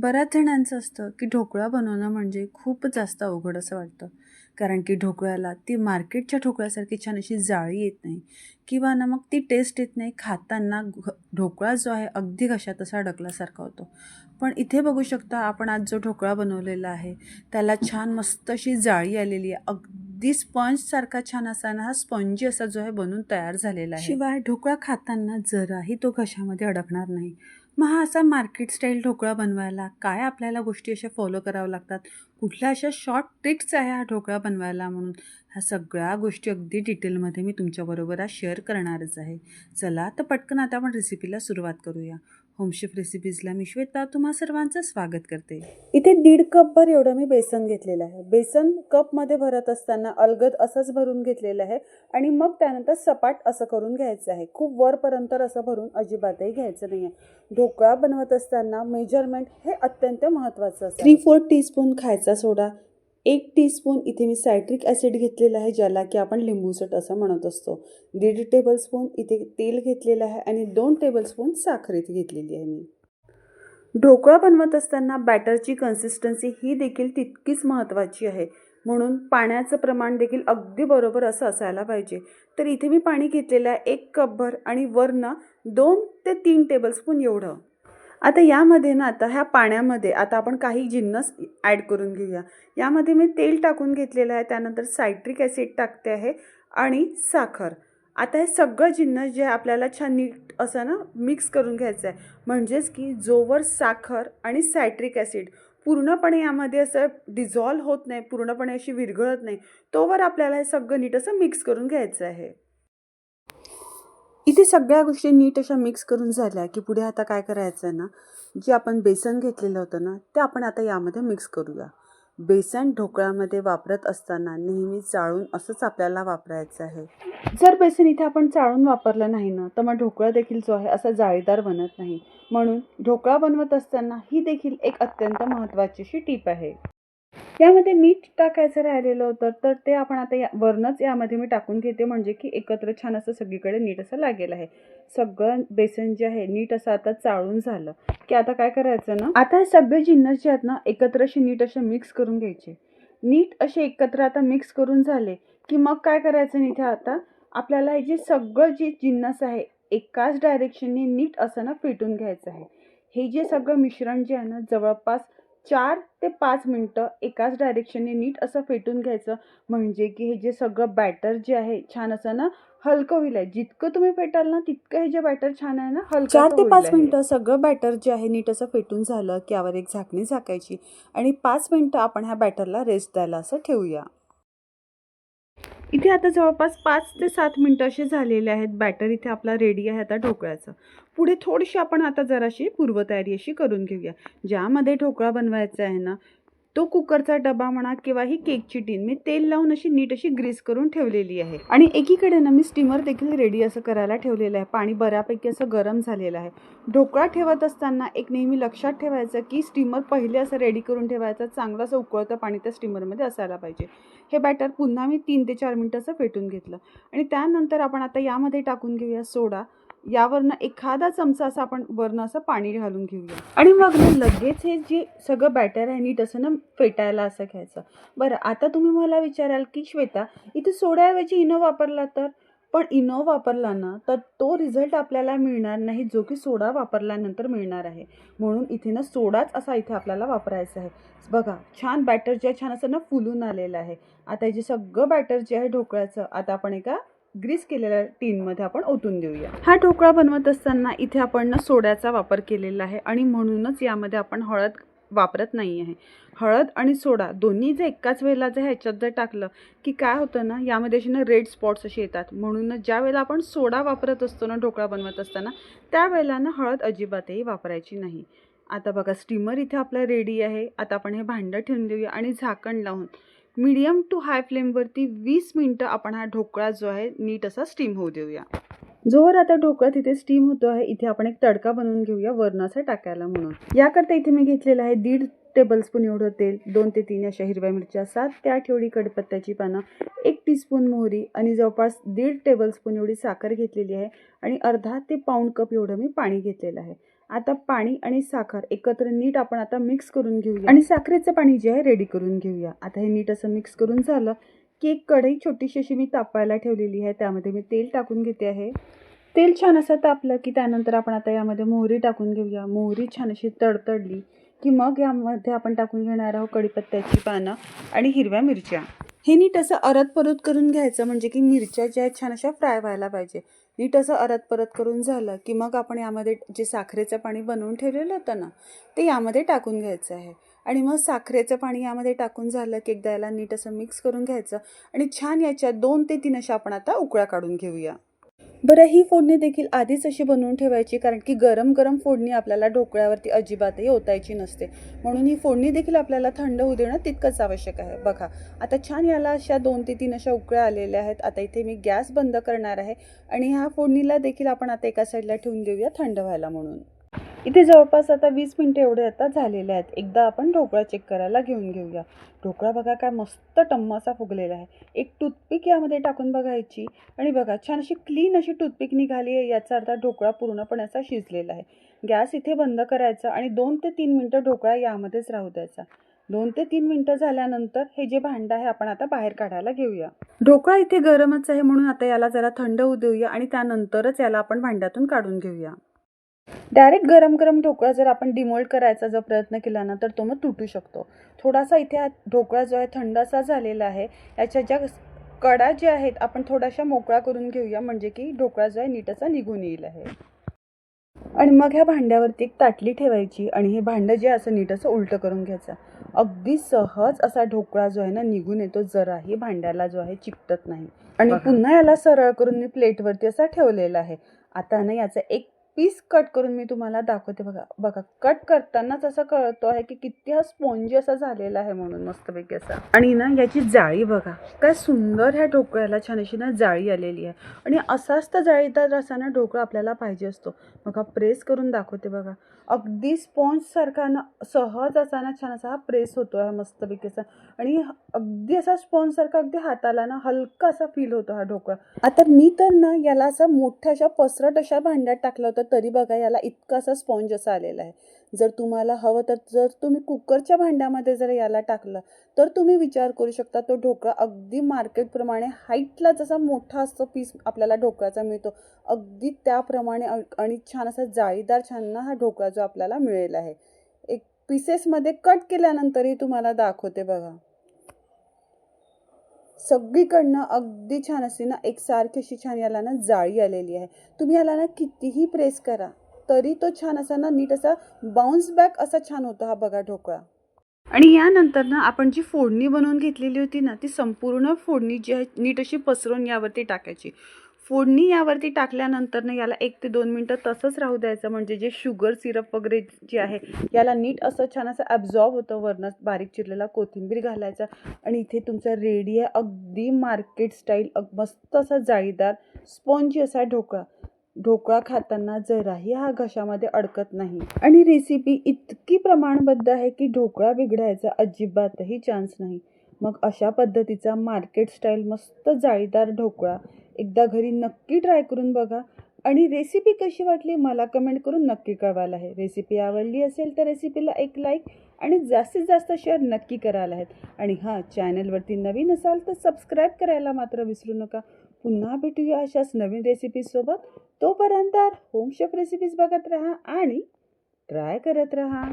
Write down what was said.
बऱ्याच जणांचं असतं की ढोकळा बनवणं म्हणजे खूपच जास्त अवघड असं वाटतं. कारण की ढोकळ्याला ती मार्केटच्या ढोकळ्यासारखी छान अशी जाळी येत नाही. किंवा ना मग ती टेस्ट येत नाही. खाताना घ ढोकळा जो आहे अगदी घशात तसा अडकल्यासारखा होतो. पण इथे बघू शकता आपण आज जो ढोकळा बनवलेला आहे त्याला छान मस्त अशी जाळी आलेली आहे. अगदी स्पंजसारखा छान असाना हा स्पंजी असा जो आहे बनून तयार झालेला आहे. शिवाय ढोकळा खाताना जराही तो घशामध्ये अडकणार नाही. मग हा असा मार्केट स्टाईल ढोकळा बनवायला काय आपल्याला गोष्टी अशा फॉलो कराव्या लागतात? कुठल्या अशा शॉर्ट ट्रिक्स आहे हा ढोकळा बनवायला म्हणून? ह्या सगळ्या गोष्टी अगदी डिटेलमध्ये मी तुमच्याबरोबर आज शेअर करणारच आहे. चला तर पटकन आता आपण रेसिपीला सुरुवात करूया. होमशेफ रेसिपीजला मी श्वेता तुम्हा सर्वांचं स्वागत करते. इथे दीड कपभर एवढं मी बेसन घेतलेलं आहे. बेसन कपमध्ये भरत असताना अलगद असंच भरून घेतलेलं आहे आणि मग त्यानंतर सपाट असं करून घ्यायचं आहे. खूप वरपर्यंत असं भरून अजिबातही घ्यायचं नाही आहे ढोकळा बनवत असताना मेजरमेंट हे अत्यंत महत्त्वाचं असतं थ्री फोर टीस्पून खायचा सोडा. एक टीस्पून इथे मी सायट्रिक ॲसिड घेतलेला आहे ज्याला की आपण लिंबूसट असं म्हणत असतो. दीड टेबलस्पून इथे तेल घेतलेलं आहे आणि दोन टेबलस्पून साखर इथे घेतलेली आहे मी. ढोकळा बनवत असताना बॅटरची कन्सिस्टन्सी ही देखील तितकीच महत्त्वाची आहे. म्हणून पाण्याचं प्रमाण देखील अगदी बरोबर असं असायला पाहिजे. तर इथे मी पाणी घेतलेलं आहे एक कपभर आणि वरनं दोन ते तीन टेबलस्पून एवढं. आता यामध्ये ना आता ह्या पाण्यामध्ये आता आपण काही जिन्नस ॲड करून घेऊया. यामध्ये मी तेल टाकून घेतलेलं आहे त्यानंतर सायट्रिक ॲसिड टाकते आहे आणि साखर. आता हे सगळं जिन्नस जे आहे आपल्याला छान नीट असं ना मिक्स करून घ्यायचं आहे. म्हणजेच की जोवर साखर आणि सायट्रिक ॲसिड पूर्णपणे यामध्ये असं डिझॉल्व होत नाही पूर्णपणे अशी विरघळत नाही तोवर आपल्याला हे सगळं नीट असं मिक्स करून घ्यायचं आहे. इथे सगळ्या गोष्टी नीट अशा मिक्स करून झाल्या की पुढे आता काय करायचं आहे ना जे आपण बेसन घेतलेलं होतं ना ते आपण आता यामध्ये मिक्स करूया. बेसन ढोकळ्यामध्ये वापरत असताना नेहमी चाळून असंच आपल्याला वापरायचं आहे. जर बेसन इथे आपण चाळून वापरलं नाही ना तर मग ढोकळा देखील जो आहे असा जाळीदार बनत नाही. म्हणून ढोकळा बनवत असताना ही देखील एक अत्यंत महत्त्वाची अशी टीप आहे. यामध्ये मीठ टाकायचं राहिलेलं होतं तर ते आपण आता या वरनंच यामध्ये मी टाकून घेते. म्हणजे की एकत्र छान असं सगळीकडे नीट असं लागेल आहे. सगळं बेसन जे आहे नीट असं आता चाळून झालं. की आता काय करायचं ना? आता सगळे जिन्नस जे आहेत ना एकत्र असे नीट असे मिक्स करून घ्यायचे. नीट असे एकत्र आता मिक्स करून झाले की मग काय करायचं इथे आता? आपल्याला हे जे सगळं जे जिन्नस आहे एकाच डायरेक्शनने नीट असं ना फेटून घ्यायचं आहे. हे जे सगळं मिश्रण जे आहे ना जवळपास चार ते पाच मिनटं एकाच डायरेक्शनने नीट असं फेटून घ्यायचं. म्हणजे की हे जे सगळं बॅटर जे आहे छान असं ना हलकं होईल आहे. जितकं तुम्ही फेटाल ना तितकं हे जे बॅटर छान आहे ना हलकं चार ते पाच मिनटं सगळं बॅटर जे आहे नीट असं फेटून झालं की यावर एक झाकणी झाकायची. आणि पाच मिनटं आपण ह्या बॅटरला रेस्ट द्यायला असं ठेवूया. इथे आता जवळपास पाच ते सात मिनटं असे झालेले आहेत. बॅटर इथे आपला रेडी आहे आता ढोकळ्याचं पुढे थोडीशी आपण आता जराशी पूर्वतयारी अशी करून घेऊया. ज्यामध्ये ढोकळा बनवायचा आहे ना तो कुकरचा डबा म्हणा किंवा ही केकची टीन मी तेल लावून अशी नीट अशी ग्रीस करून ठेवलेली आहे. आणि एकीकडे ना मी स्टीमर देखील रेडी असं करायला ठेवलेलं आहे. पाणी बऱ्यापैकी असं गरम झालेलं आहे. ढोकळा ठेवत असताना एक नेहमी लक्षात ठेवायचं की स्टीमर पहिले असं रेडी करून ठेवायचं चांगलं असं उकळतं पाणी त्या स्टीमरमध्ये असायला पाहिजे. हे बॅटर पुन्हा मी तीन ते चार मिनटं असं फेटून घेतलं. आणि त्यानंतर आपण आता यामध्ये टाकून घेऊया सोडा. यावरनं एखादा चमचा असं आपण वरनं असं पाणी घालून घेऊया. आणि मग ना लगेच हे जे सगळं बॅटर आहे नीट असं ना फेटायला असं घ्यायचं. बरं आता तुम्ही मला विचाराल की श्वेता इथे सोड्याऐवजी इनो वापरला तर? पण इनो वापरला ना तर तो रिझल्ट आपल्याला मिळणार नाही जो की सोडा वापरल्यानंतर मिळणार आहे. म्हणून इथे ना सोडाच असा इथे आपल्याला वापरायचा आहे. बघा छान बॅटर जे आहे छान असं ना फुलून आलेलं आहे. आता हे जे सगळं बॅटर जे आहे ढोकळ्याचं आता आपण एका ग्रीस केलेल्या टीनमध्ये आपण ओतून देऊया. हा ढोकळा बनवत असताना इथे आपण ना सोड्याचा वापर केलेला आहे आणि म्हणूनच यामध्ये आपण हळद वापरत नाही आहे हळद आणि सोडा दोन्ही जर एकाच वेळेला जर ह्याच्यात जर टाकलं की काय होतं ना यामध्ये असे ना रेड स्पॉट्स असे येतात. म्हणूनच ज्या वेळेला आपण सोडा वापरत असतो ना ढोकळा बनवत असताना त्यावेळेला ना हळद अजिबातही वापरायची नाही. आता बघा स्टीमर इथे आपला रेडी आहे. आता आपण हे भांडं ठेवून देऊया आणि झाकण लावून. मीडियम टू हाय फ्लेमवरती वीस मिनटं आपण हा ढोकळा जो आहे नीट असा स्टीम होऊ देऊया. जोवर आता ढोकळा तिथे स्टीम होतो आहे इथे आपण एक तडका बनवून घेऊया वरणाचा टाकायला म्हणून. याकरता इथे मी घेतलेलं आहे दीड टेबलस्पून एवढं तेल दोन ते तीन अशा हिरव्या मिरच्या सात ते आठ एवढी कडपत्त्याची पानं एक टीस्पून मोहरी आणि जवळपास दीड टेबलस्पून एवढी साखर घेतलेली आहे आणि अर्धा ते पाऊण कप एवढं मी पाणी घेतलेलं आहे. आता पाणी आणि साखर एकत्र नीट आपण आता मिक्स करून घेऊया. आणि साखरेचं पाणी जे आहे रेडी करून घेऊया. आता हे नीट असं मिक्स करून झालं की एक कढई छोटीशी अशी मी तापायला ठेवलेली आहे. त्यामध्ये मी तेल टाकून घेते आहे. तेल छान असं तापलं की त्यानंतर आपण आता यामध्ये मोहरी टाकून घेऊया. मोहरी छान अशी तडतडली की मग यामध्ये आपण टाकून घेणार आहोत कडीपत्त्याची पानं आणि हिरव्या मिरच्या. हे नीट असं अरत परत करून घ्यायचं म्हणजे की मिरच्या ज्या आहेत छान अशा फ्राय व्हायला पाहिजे. नीट असं अरत परत करून झालं की मग आपण यामध्ये जे साखरेचं पाणी बनवून ठेवलेलं होतं ना ते यामध्ये टाकून घ्यायचं आहे. आणि मग साखरेचं पाणी यामध्ये टाकून झालं की एकदा याला नीट असं मिक्स करून घ्यायचं आणि छान याच्या दोन ते तीन अशा आपण आता उकळ्या काढून घेऊया. बरं ही फोडणी देखील आधीच अशी बनवून ठेवायची कारण की गरम गरम फोडणी आपल्याला ढोकळ्यावरती अजिबातही ओतायची नसते. म्हणून ही फोडणी देखील आपल्याला थंड होऊ देणं तितकंच आवश्यक आहे. बघा आता छान याला अशा दोन ते तीन अशा उकळ्या आलेल्या आहेत. आता इथे मी गॅस बंद करणार आहे आणि ह्या फोडणीला देखील आपण आता एका साईडला ठेवून देऊया थंड व्हायला म्हणून. इथे जवळपास आता वीस मिनटं एवढे आता झालेले आहेत. एकदा आपण ढोकळा चेक करायला घेऊन घेऊया. ढोकळा बघा काय मस्त टम्मासा फुगलेला आहे. एक टूथपिक यामध्ये टाकून बघायची आणि बघा छान अशी क्लीन अशी टूथपिक निघाली आहे. याचा अर्थ ढोकळा पूर्णपणे असा शिजलेला आहे. गॅस इथे बंद करायचा आणि दोन ते तीन मिनटं ढोकळा यामध्येच राहू द्यायचा. दोन ते तीन मिनटं झाल्यानंतर हे जे भांडं आहे आपण आता बाहेर काढायला घेऊया. ढोकळा इथे गरमच आहे म्हणून आता याला जरा थंड होऊ देऊया आणि त्यानंतरच याला आपण भांड्यातून काढून घेऊया. डायरेक्ट गरम गरम ढोकळा जर आपण डिमोल्ड करायचा जर प्रयत्न केला ना तर तो मग तुटू शकतो. थोडासा इथे ढोकळा जो आहे थंडासा झालेला आहे याच्या ज्या कडा ज्या आहेत आपण थोड्याशा मोकळा करून घेऊया म्हणजे की ढोकळा जो आहे नीट असा निघून येईल आहे. आणि मग ह्या भांड्यावरती एक ताटली ठेवायची आणि हे भांडं जे आहे असं नीट असं उलटं करून घ्यायचं. अगदी सहज असा ढोकळा जो आहे ना निघून येतो जराही भांड्याला जो आहे चिकटत नाही. आणि. पुन्हा याला सरळ करून मी प्लेटवरती असा ठेवलेला आहे. आता ना याचा एक पीस कट करून मी तुम्हाला दाखवते बघा. बघा कट करतानाच असं कळतो आहे की किती हा स्पॉन्जी असा झालेला आहे म्हणून मस्तपैकी असा. आणि ना याची जाळी बघा काय सुंदर ह्या ढोकळ्याला छान अशी ना जाळी आलेली आहे. आणि असाच तर जाळीदार असा ना ढोकळा आपल्याला पाहिजे असतो. बघा प्रेस करून दाखवते बघा. अगदी स्पॉन्जसारखा ना सहज असा ना छान असा हा प्रेस होतो आहे मस्तपैकी असा. आणि अगदी असा स्पॉन्जसारखा अगदी हाताला ना हलका असा फील होतो हा ढोकळा. आता मी तर ना याला असं मोठ्या अशा पसरट अशा भांड्यात टाकलं होतं तरी बघा याला इतका असा स्पॉन्ज असा आलेला आहे. जर तुम्हाला हवं तर जर तुम्ही कुकरच्या भांड्यामध्ये जर याला टाकलं तर तुम्ही विचार करू शकता तो ढोकळा अगदी मार्केटप्रमाणे हाईटला जसा मोठा असतो पीस आपल्याला ढोकळ्याचा मिळतो अगदी त्याप्रमाणे आणि छान असा जाळीदार छान हा ढोकळा जो आपल्याला मिळेल आहे. एक पीसेसमध्ये कट केल्यानंतरही तुम्हाला दाखवते बघा. सगळीकडनं अगदी छान असे ना एकसारखी अशी छान याला ना जाळी आलेली आहे. तुम्ही याला ना कितीही प्रेस करा तरी तो छान असा ना नीट असा बाउन्स बॅक असा छान होतो हा बघा ढोकळा. आणि यानंतर ना आपण जी फोडणी बनवून घेतलेली होती ना ती संपूर्ण फोडणी जी आहे नीट अशी पसरून यावरती टाकायची. फोडणी यावरती टाकल्यानंतर ना याला एक ते दोन मिनटं तसंच राहू द्यायचं. म्हणजे जे शुगर सिरप वगैरे जे आहे याला नीट असं छान असं ॲब्झॉर्ब होतं वरनं बारीक चिरलेला कोथिंबीर घालायचा. आणि इथे तुमचा रेडी आहे अगदी मार्केट स्टाईल अग मस्त असा जाळीदार स्पॉन्जी असा ढोकळा. ढोकळा खाताना जराही हा घशामध्ये अडकत नाही. आणि रेसिपी इतकी प्रमाणबद्ध आहे की ढोकळा बिघडायचा अजिबातही चान्स नाही. मग अशा पद्धतीचा मार्केट स्टाईल मस्त जाळीदार ढोकळा. एकदा घरी नक्की ट्राय करून बघा. आणि रेसिपी कशी वाटली मला कमेंट करून नक्की कळवायला आहे. रेसिपी आवडली असेल तर रेसिपीला एक लाईक आणि जास्तीत जास्त शेअर नक्की करायला आहेत. आणि हां चॅनलवरती नवीन असाल तर सबस्क्राईब करायला मात्र विसरू नका. पुन्हा भेटूया अशाच नवीन रेसिपीजसोबत तोपर्यंत होम शेफ रेसिपीज बघत राहा आणि ट्राय करत राहा.